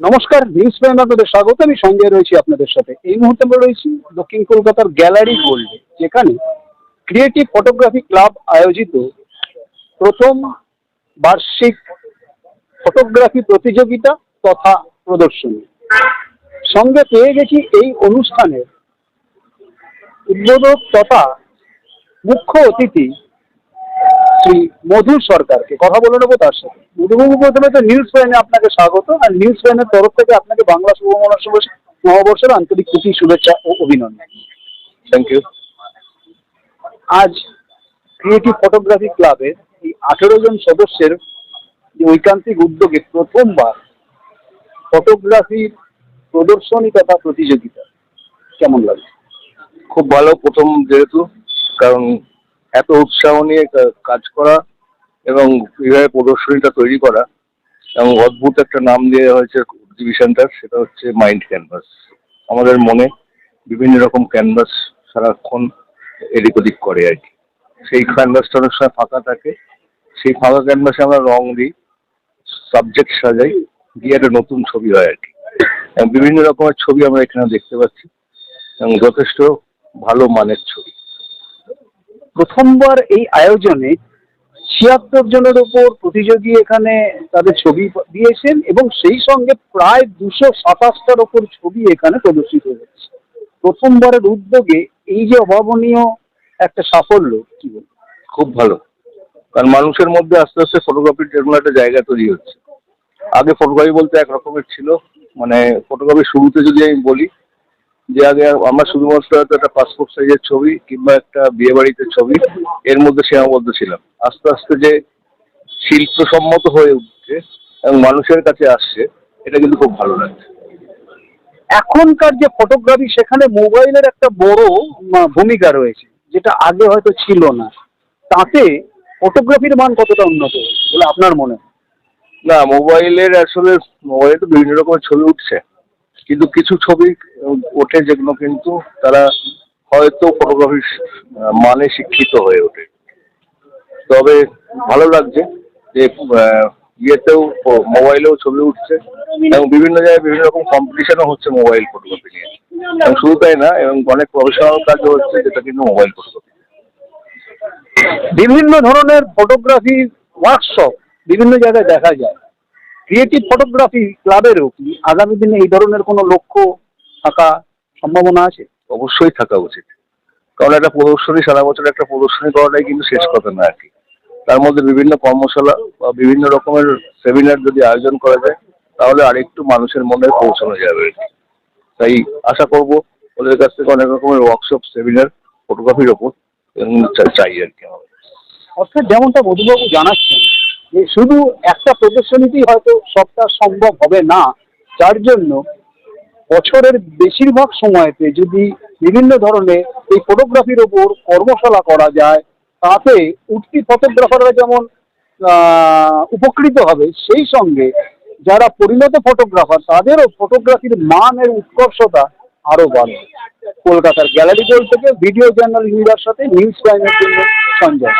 নমস্কার, news prime আপনাদের স্বাগত। আমি সঞ্জয় রয়েছি আপনাদের সাথে। এই মুহূর্তে আমরা রয়েছি দক্ষিণ কলকাতার গ্যালারি গোল্ডে, যেখানে ক্রিয়েটিভ ফটোগ্রাফি ক্লাব আয়োজিত প্রথম বার্ষিক ফটোগ্রাফি প্রতিযোগিতা তথা প্রদর্শনী। সঙ্গে পেয়ে গেছি এই অনুষ্ঠানের উদ্বোধক তথা মুখ্য অতিথি শ্রী মধু সরকারকে। কথা বলে নেব তার সাথে। মধুবাবু প্রথমে তো নিউজ প্রাইমে আপনাকে স্বাগত। আর নিউজ প্রাইমের তরফ থেকে আপনাকে বাংলা শুভমনস্য নববর্ষের আন্তরিক প্রীতি শুভেচ্ছা ও অভিনন্দন। থ্যাংক ইউ আজ ক্রিয়েটিভ ফটোগ্রাফি ক্লাবের এই আঠেরো জন সদস্যের যে ঐকান্তিক উদ্যোগে প্রথমবার ফটোগ্রাফির প্রদর্শনী তথা প্রতিযোগিতা। কেমন লাগে? খুব ভালো প্রথম যেহেতু কারণ এত উৎসাহ নিয়ে কাজ করা এবং এইভাবে প্রদর্শনীটা তৈরি করা এবং অদ্ভুত একটা নাম দেওয়া হয়েছে এক্সিবিশনটার সেটা হচ্ছে মাইন্ড ক্যানভাস আমাদের মনে বিভিন্ন রকম ক্যানভাস সারাক্ষণ এদিক ওদিক করে আর কি। সেই ক্যানভাসটা অনেক সময় ফাঁকা থাকে। সেই ফাঁকা ক্যানভাসে আমরা রং দিই সাবজেক্ট সাজাই দিয়ে একটা নতুন ছবি হয় আর কি। এবং বিভিন্ন রকমের ছবি আমরা এখানে দেখতে পাচ্ছি এবং যথেষ্ট ভালো মানের ছবি। প্রথমবার এই আয়োজনে ছিয়াত্তর জনের উপর প্রতিযোগী এখানে তাদের ছবি দিয়েছেন এবং সেই সঙ্গে প্রায় দুশো সাতাশটার ওপর ছবি এখানে প্রদর্শিত হয়েছে। প্রথমবারের উদ্যোগে এই যে অভাবনীয় একটা সাফল্য, কি বলব? খুব ভালো। কারণ মানুষের মধ্যে আস্তে আস্তে ফটোগ্রাফির যেরকম একটা জায়গা তৈরি হচ্ছে। আগে ফটোগ্রাফি বলতে এক রকমের ছিল। মানে ফটোগ্রাফির শুরুতে যদি আমি বলি যে আগে আমরা শুধুমাত্র হয়তো একটা পাসপোর্ট সাইজের ছবি কিংবা একটা বিয়ে বাড়িতে ছবি এর মধ্যে সীমাবদ্ধ ছিলাম। আস্তে আস্তে যে শিল্পসম্মত হয়ে উঠছে এবং মানুষের কাছে আসছে এটা কিন্তু খুব ভালো লাগছে। এখনকার যে ফটোগ্রাফি সেখানে মোবাইলের একটা বড় ভূমিকা রয়েছে যেটা আগে হয়তো ছিল না। তাতে ফটোগ্রাফির মান কতটা উন্নত বলে আপনার মনে না মোবাইলের আসলে মোবাইলে তো বিভিন্ন রকমের ছবি উঠছে। কিন্তু কিছু ছবি ওঠে যেগুলো কিন্তু তারা হয়তো ফটোগ্রাফির মানে শিক্ষিত হয়ে ওঠে। তবে ভালো লাগছে যে ইয়েতেও মোবাইলেও ছবি উঠছে এবং বিভিন্ন জায়গায় বিভিন্ন রকম কম্পিটিশনও হচ্ছে মোবাইল ফটোগ্রাফি নিয়ে। এবং শুধু তাই না, এবং অনেক প্রফেশনাল কাজও হচ্ছে যেটা কিন্তু মোবাইল ফটোগ্রাফি বিভিন্ন ধরনের ফটোগ্রাফি ওয়ার্কশপ বিভিন্ন জায়গায় দেখা যায়। ক্রিয়েটিভ ফটোগ্রাফি ক্লাবেরও কি আগামী দিনে এই ধরনের কোনো লক্ষ্য থাকা সম্ভাবনা আছে? অবশ্যই থাকা উচিত। কারণ একটা প্রদর্শনী সারা বছর একটা প্রদর্শনী করাটাই কিন্তু শেষ কথা না আর কি। তার মধ্যে বিভিন্ন কর্মশালা বা বিভিন্ন রকমের সেমিনার যদি আয়োজন করা যায় তাহলে আরেকটু মানুষের মনে পৌঁছানো যাবে তাই আশা করব ওদের কাছ থেকে অনেক রকমের ওয়ার্কশপ সেমিনার ফটোগ্রাফির ওপর চাই আর কি আমাদের। অর্থাৎ যেমনটা মধুবাবু জানাচ্ছেন যে শুধু একটা প্রদর্শনীতেই হয়তো সবটা সম্ভব হবে না যার জন্য বছরের বেশিরভাগ সময়তে যদি বিভিন্ন ধরনের এই ফটোগ্রাফির ওপর কর্মশালা করা যায়, তাতে উঠতি ফটোগ্রাফাররা যেমন উপকৃত হবে, সেই সঙ্গে যারা পরিণত ফটোগ্রাফার তাদেরও ফটোগ্রাফির মানের উৎকর্ষতা আরও বাড়বে কলকাতার গ্যালারি গোল থেকে ভিডিও জার্নাল ইন্ডিয়ার সাথে নিউজ টাইমের জন্য সঞ্জয়